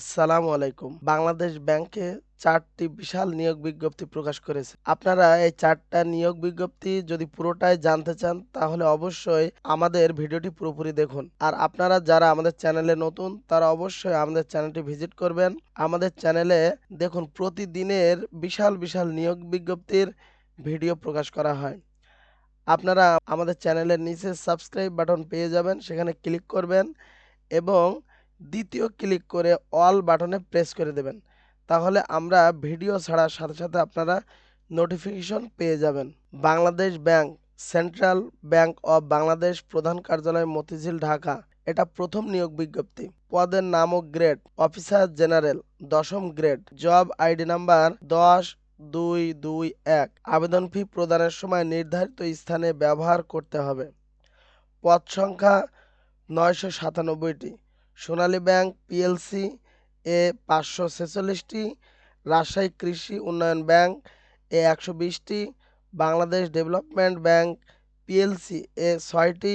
আসসালামু আলাইকুম। বাংলাদেশ ব্যাংকে চারটি বিশাল নিয়োগ বিজ্ঞপ্তি প্রকাশ করেছে। আপনারা এই চারটা নিয়োগ বিজ্ঞপ্তি যদি পুরোটাই জানতে চান, তাহলে অবশ্যই আমাদের ভিডিওটি পুরোপুরি দেখুন। আর আপনারা যারা আমাদের চ্যানেলে নতুন, তারা অবশ্যই আমাদের চ্যানেলটি ভিজিট করবেন। আমাদের চ্যানেলে দেখুন, প্রতিদিনের বিশাল বিশাল নিয়োগ বিজ্ঞপ্তির ভিডিও প্রকাশ করা হয়। আপনারা আমাদের চ্যানেলের নিচে সাবস্ক্রাইব বাটন পেয়ে যাবেন, সেখানে ক্লিক করবেন এবং দ্বিতীয় ক্লিক করে অল বাটনে প্রেস করে দেবেন। তাহলে আমরা ভিডিও ছাড়ার সাথে সাথে আপনারা নোটিফিকেশন পেয়ে যাবেন। Bangladesh bank, central bank of Bangladesh প্রধান কার্যালয়, মতিঝিল, ঢাকা। এটা প্রথম নিয়োগ বিজ্ঞপ্তি। পদের নাম ও গ্রেড, অফিসার জেনারেল, দশম গ্রেড। জব আইডি নাম্বার দশ দুই দুই এক। আবেদন ফি প্রদানের সময় নির্ধারিত স্থানে ব্যবহার করতে হবে। পদ সংখ্যা নয়শো সাতানব্বইটি। সোনালী ব্যাংক পিএলসি এ পাঁচশো ছেচল্লিশটি, রাজশাহী কৃষি উন্নয়ন ব্যাংক এ একশো বিশটি, বাংলাদেশ ডেভেলপমেন্ট ব্যাংক পিএলসি এ ছয়টি,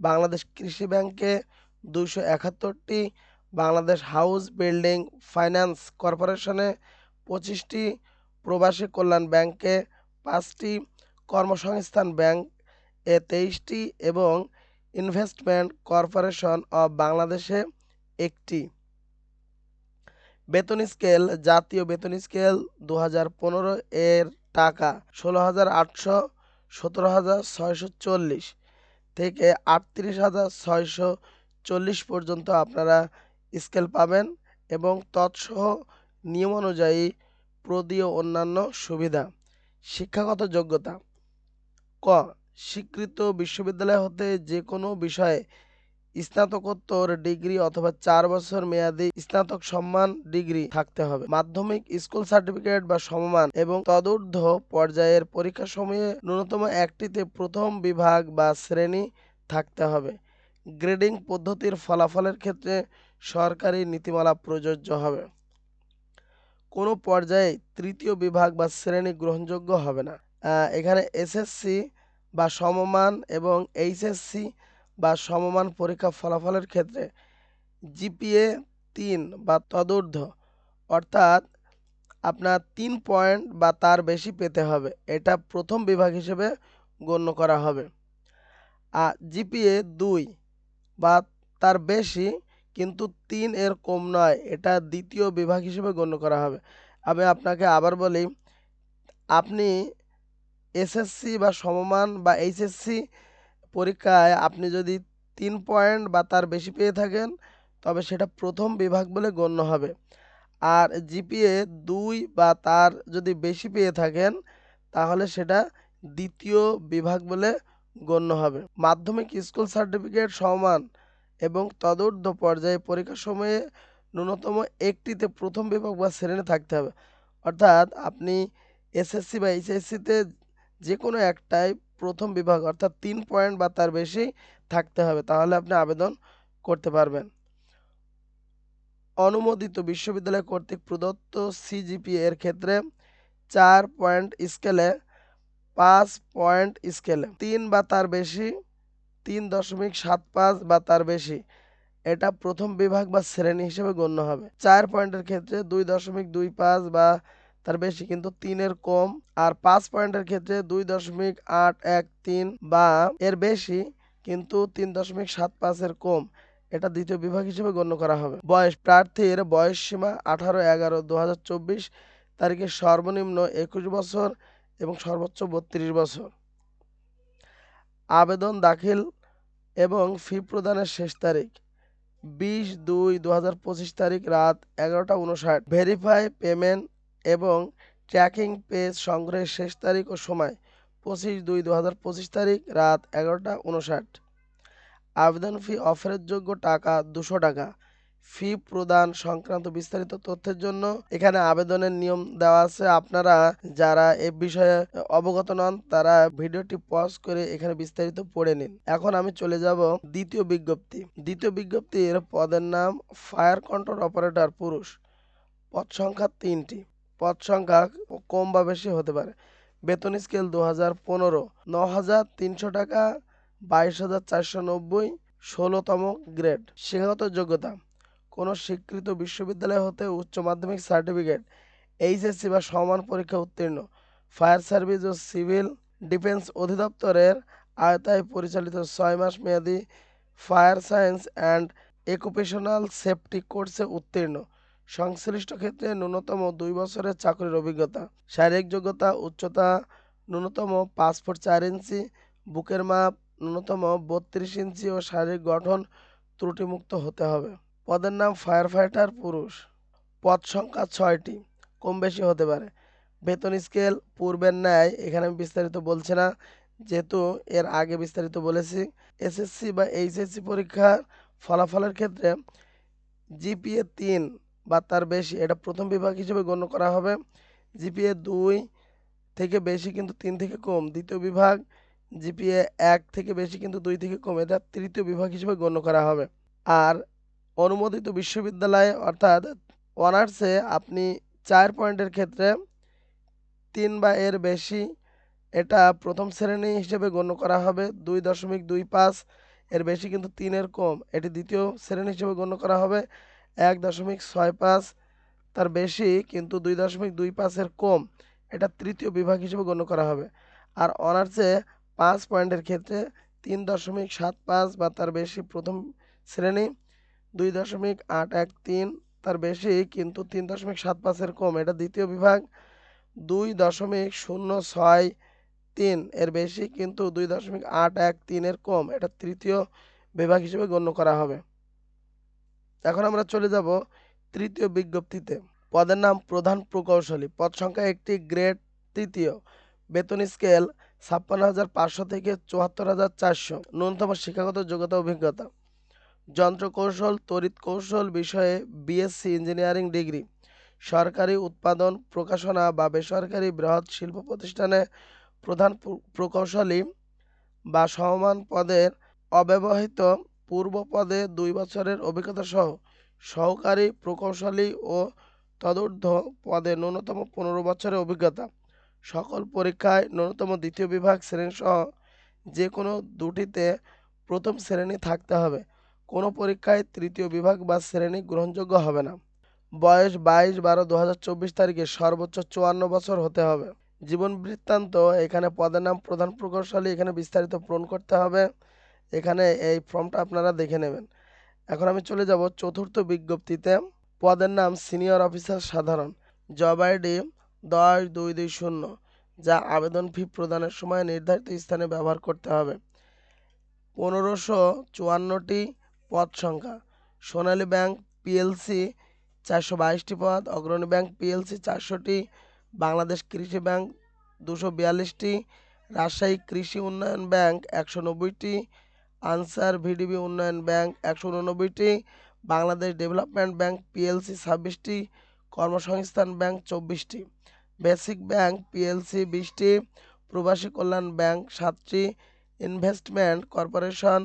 বাংলাদেশ কৃষি ব্যাংকে দুশো একাত্তরটি, বাংলাদেশ হাউস বিল্ডিং ফাইন্যান্স কর্পোরেশনে পঁচিশটি, প্রবাসী কল্যাণ ব্যাংকে পাঁচটি, কর্মসংস্থান ব্যাংক এ তেইশটি এবং ইনভেস্টমেন্ট কর্পোরেশন অব বাংলাদেশে একটি বেতন স্কেল, জাতীয় বেতন স্কেল দু হাজার পনেরো এর টাকা ষোলো হাজার আটশো সতেরো হাজার ছয়শো চল্লিশ থেকে আটত্রিশ হাজার ছয়শো চল্লিশ পর্যন্ত আপনারা স্কেল পাবেন এবং তৎসহ নিয়ম অনুযায়ী প্রদীয় অন্যান্য সুবিধা। শিক্ষাগত যোগ্যতা। ক, স্বীকৃত বিশ্ববিদ্যালয় হতে যে কোনো বিষয়ে স্নাতকোত্তর ডিগ্রি অথবা চার বছর মেয়াদি স্নাতক সম্মান ডিগ্রি থাকতে হবে। মাধ্যমিক স্কুল সার্টিফিকেট বা সমমান এবং তদূর্ধ্ব পর্যায়ের পরীক্ষা সময়ে ন্যূনতম একটিতে প্রথম বিভাগ বা শ্রেণি থাকতে হবে। গ্রেডিং পদ্ধতির ফলাফলের ক্ষেত্রে সরকারি নীতিমালা প্রযোজ্য হবে। কোনো পর্যায়ে তৃতীয় বিভাগ বা শ্রেণি গ্রহণযোগ্য হবে না। এখানে এসএসসি বা সমমান এবং এইচএসসি বা সমমান পরীক্ষা ফলাফলের ক্ষেত্রে জিপিএ তিন বা তদূর্ধ্ব, অর্থাৎ আপনার তিন পয়েন্ট বা তার বেশি পেতে হবে। এটা প্রথম বিভাগ হিসেবে গণ্য করা হবে। আর জিপিএ দুই বা তার বেশি কিন্তু তিন এর কম নয়, এটা দ্বিতীয় বিভাগ হিসেবে গণ্য করা হবে। আমি আপনাকে আবার বলি, আপনি এসএসসি বা সমমান বা এইচএসসি পরীক্ষায় আপনি যদি তিন পয়েন্ট বা তার বেশি পেয়ে থাকেন, তবে সেটা প্রথম বিভাগ বলে গণ্য হবে। আর জিপিএ দুই বা তার যদি বেশি পেয়ে থাকেন, তাহলে সেটা দ্বিতীয় বিভাগ বলে গণ্য হবে। মাধ্যমিক স্কুল সার্টিফিকেট সমান এবং তদূর্ধ্ব পর্যায়ে পরীক্ষার সময়ে ন্যূনতম একটিতে প্রথম বিভাগ বা শ্রেণি থাকতে হবে। অর্থাৎ আপনি এসএসসি বা এইচএসসিতে যে কোনো একটাই প্রথম বিভাগ, অর্থাৎ তিন পয়েন্ট বা তার বেশি থাকতে হবে। তাহলে আপনি আবেদন করতে পারবেন। অনুমোদিত বিশ্ববিদ্যালয় কর্তৃক প্রদত্ত সিজিপিএ এর ক্ষেত্রে চার পয়েন্ট স্কেলে, পাঁচ পয়েন্ট স্কেলে, তিন বা তার বেশি, তিন দশমিক সাত পাঁচ বা তার বেশি, এটা প্রথম বিভাগ বা শ্রেণি হিসেবে গণ্য হবে। চার পয়েন্টের ক্ষেত্রে দুই দশমিক দুই পাঁচ বা তার বেশি, কিন্তু তিনের কম। আর পাঁচ পয়েন্টের ক্ষেত্রে দুই দশমিক আট এক তিন বা এর বেশি, কিন্তু তিন দশমিক সাত পাঁচের কম। এটা দ্বিতীয় বিভাগ হিসেবে গণ্য করা হবে। বয়স প্রার্থীর বয়স সীমা আঠারো এগারো দু তারিখে সর্বনিম্ন একুশ বছর এবং সর্বোচ্চ বত্রিশ বছর। আবেদন দাখিল এবং ফি প্রদানের শেষ তারিখ বিশ দুই দু তারিখ রাত এগারোটা উনষাট ভেরিফাই পেমেন্ট এবং ট্র্যাকিং পেজ সংগ্রহের শেষ তারিখ ও সময় পঁচিশ দুই দু হাজার পঁচিশ তারিখ রাত এগারোটা উনষাট আবেদন ফি অফারের যোগ্য টাকা দুশো টাকা। ফি প্রদান সংক্রান্ত বিস্তারিত তথ্যের জন্য এখানে আবেদনের নিয়ম দেওয়া আছে। আপনারা যারা এ বিষয়ে অবগত নন, তারা ভিডিওটি পজ করে এখানে বিস্তারিত পড়ে নিন। এখন আমি চলে যাব দ্বিতীয় বিজ্ঞপ্তি। দ্বিতীয় বিজ্ঞপ্তির পদের নাম ফায়ার কন্ট্রোল অপারেটর পুরুষ। পদ সংখ্যা তিনটি। পদ সংখ্যা কম বা বেশি হতে পারে। বেতন স্কেল দু হাজার পনেরো ন হাজার তিনশো টাকা, বাইশ হাজার চারশো নব্বই, ষোলোতম গ্রেড। শিক্ষাগত যোগ্যতা, কোনো স্বীকৃত বিশ্ববিদ্যালয় হতে উচ্চ মাধ্যমিক সার্টিফিকেট, এইচএসসি বা সমান পরীক্ষা উত্তীর্ণ, ফায়ার সার্ভিস ও সিভিল ডিফেন্স অধিদপ্তরের আওতায় পরিচালিত ছয় মাস মেয়াদী fire science and occupational safety কোর্সে উত্তীর্ণ। সংশ্লিষ্ট ক্ষেত্রে ন্যূনতম দুই বছরের চাকরির অভিজ্ঞতা। শারীরিক যোগ্যতা, উচ্চতা, ন্যূনতম পাঁচ ফুট চার ইঞ্চি, বুকের মাপ ন্যূনতম বত্রিশ ইঞ্চি ও শারীরিক গঠন ত্রুটিমুক্ত হতে হবে। পদের নাম ফায়ার ফাইটার পুরুষ। পদ সংখ্যা ছয়টি, কম বেশি হতে পারে। বেতন স্কেল পূর্বের ন্যায়, এখানে আমি বিস্তারিত বলছি না, যেহেতু এর আগে বিস্তারিত বলেছি। এসএসসি বা এইচএসসি পরীক্ষার ফলাফলের ক্ষেত্রে জিপিএ তিন বা তার বেশি, এটা প্রথম বিভাগ হিসেবে গণ্য করা হবে। জিপিএ দুই থেকে বেশি কিন্তু তিন থেকে কম। দ্বিতীয় বিভাগ জিপিএ এক থেকে বেশি কিন্তু দুই থেকে কম। এটা তৃতীয় বিভাগ হিসেবে গণ্য করা হবে। আর অনুমোদিত বিশ্ববিদ্যালয়ে অর্থাৎ অনার্সে আপনি চার পয়েন্টের ক্ষেত্রে তিন বা এর বেশি এটা প্রথম শ্রেণি হিসেবে গণ্য করা হবে। দুই দশমিক দুই পাঁচ এর বেশি কিন্তু তিনের কম। এটি দ্বিতীয় শ্রেণি হিসেবে গণ্য করা হবে। এক দশমিক ছয় পাঁচ তার বেশি, কিন্তু দুই দশমিক দুই পাঁচের কম। এটা তৃতীয় বিভাগ হিসেবে গণ্য করা হবে। আর অনার্সে পাঁচ পয়েন্টের ক্ষেত্রে তিন দশমিক সাত পাঁচ বা তার বেশি প্রথম শ্রেণি, দুই দশমিক আট এক তিন তার বেশি, কিন্তু তিন দশমিক সাত পাঁচের কম। এটা দ্বিতীয় বিভাগ, দুই দশমিক শূন্য ছয় তিন এর বেশি, কিন্তু দুই দশমিক আট এক তিনের কম। এটা তৃতীয় বিভাগ হিসেবে গণ্য করা হবে। এখন আমরা চলে যাব তৃতীয় বিজ্ঞপ্তিতে। পদের নাম প্রধান প্রকৌশলী। পদ সংখ্যা একটি, গ্রেড তৃতীয়। বেতন স্কেল ছাপ্পান্ন হাজার পাঁচশো থেকে চুয়াত্তর হাজার চারশো। ন্যূনতম শিক্ষাগত যোগ্যতা অভিজ্ঞতা। যন্ত্র কৌশল তড়িৎ কৌশল বিষয়ে বিএসসি ইঞ্জিনিয়ারিং ডিগ্রি সরকারি উৎপাদন, প্রকাশনা বা বেসরকারি বৃহৎ শিল্প প্রতিষ্ঠানে প্রধান প্রকৌশলী বা সমমান পদের অব্যবহৃত পূর্ব পদে দুই বছরের অভিজ্ঞতা সহ সহকারী, প্রকৌশলী ও তদূর্ধ্ব পদে ন্যূনতম পনেরো বছরের অভিজ্ঞতা। সকল পরীক্ষায় ন্যূনতম দ্বিতীয় বিভাগ শ্রেণি সহ যে কোনো দুটিতে প্রথম শ্রেণি থাকতে হবে। কোনো পরীক্ষায় তৃতীয় বিভাগ বা শ্রেণি গ্রহণযোগ্য হবে না। বয়স বাইশ বারো দু তারিখে সর্বোচ্চ চুয়ান্ন বছর হতে হবে। জীবন বৃত্তান্ত, এখানে পদের নাম প্রধান প্রকৌশলী, এখানে বিস্তারিত পূরণ করতে হবে। এখানে এই ফর্মটা আপনারা দেখে নেবেন। এখন আমি চলে যাব চতুর্থ বিজ্ঞপ্তিতে। পদের নাম সিনিয়র অফিসার সাধারণ। জব আইডি দশ দুই দুই শূন্য, যা আবেদন ফি প্রদানের সময় নির্ধারিত স্থানে ব্যবহার করতে হবে। পনেরোশো চুয়ান্নটি পদ সংখ্যা। সোনালী ব্যাংক পিএলসি চারশো বাইশটি পদ, অগ্রণী ব্যাংক পিএলসি চারশোটি, বাংলাদেশ কৃষি ব্যাংক দুশো বিয়াল্লিশটি, রাজশাহী কৃষি উন্নয়ন ব্যাংক একশো নব্বইটি আনসার ভিডিবি উন্নয়ন ব্যাংক একশো উননব্বইটি, বাংলাদেশ ডেভেলপমেন্ট ব্যাংক পিএলসি ছাব্বিশটি, কর্মসংস্থান ব্যাংক চব্বিশটি। বেসিক ব্যাংক পিএলসি বিশটি, প্রবাসী কল্যাণ ব্যাংক সাতটি, ইনভেস্টমেন্ট কর্পোরেশন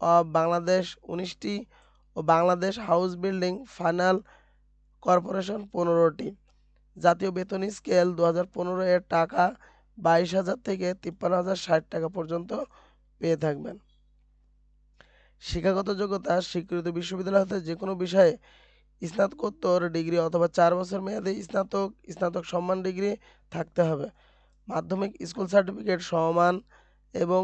অব বাংলাদেশ উনিশটি ও Bangladesh house building finance corporation পনেরোটি। জাতীয় বেতন স্কেল দু হাজার পনেরো এর টাকা বাইশ হাজার থেকে তিপ্পান্ন হাজার ষাট টাকা পর্যন্ত পেয়ে থাকবেন। শিক্ষাগত যোগ্যতা স্বীকৃত বিশ্ববিদ্যালয় হতে যে কোনো বিষয়ে স্নাতকোত্তর ডিগ্রি অথবা চার বছর মেয়াদে স্নাতক স্নাতক সম্মান ডিগ্রি থাকতে হবে। মাধ্যমিক স্কুল সার্টিফিকেট সমান এবং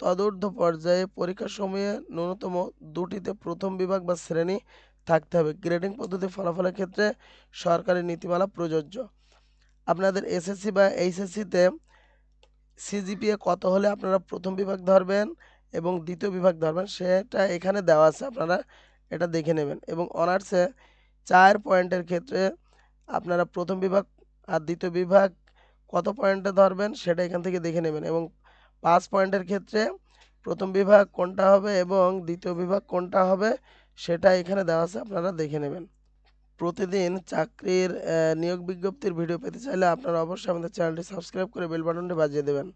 তদূর্ধ্ব পর্যায়ে পরীক্ষার সময়ে ন্যূনতম দুটিতে প্রথম বিভাগ বা শ্রেণি থাকতে হবে। গ্রেডিং পদ্ধতি ফলাফলের ক্ষেত্রে সরকারি নীতিমালা প্রযোজ্য। আপনাদের এসএসসি বা এইচএসসিতে সিজিপিএ কত হলে আপনারা প্রথম বিভাগ ধরবেন? এবং দ্বিতীয় বিভাগ ধরবেন সেটা এখানে দেওয়া আছে আপনারা এটা দেখে নেবেন। এবং অনার্সে চার পয়েন্টের ক্ষেত্রে আপনারা প্রথম বিভাগ আর দ্বিতীয় বিভাগ কত পয়েন্টে ধরবেন সেটা এখান থেকে দেখে নেবেন। এবং পাঁচ পয়েন্টের ক্ষেত্রে প্রথম বিভাগ কোনটা হবে এবং দ্বিতীয় বিভাগ কোনটা হবে সেটা এখানে দেওয়া আছে, আপনারা দেখে নেবেন। প্রতিদিন চাকরির নিয়োগ বিজ্ঞপ্তির ভিডিও পেতে চাইলে আপনারা অবশ্যই আমাদের চ্যানেলটি সাবস্ক্রাইব করে বেল বাটনটি বাজিয়ে দেবেন।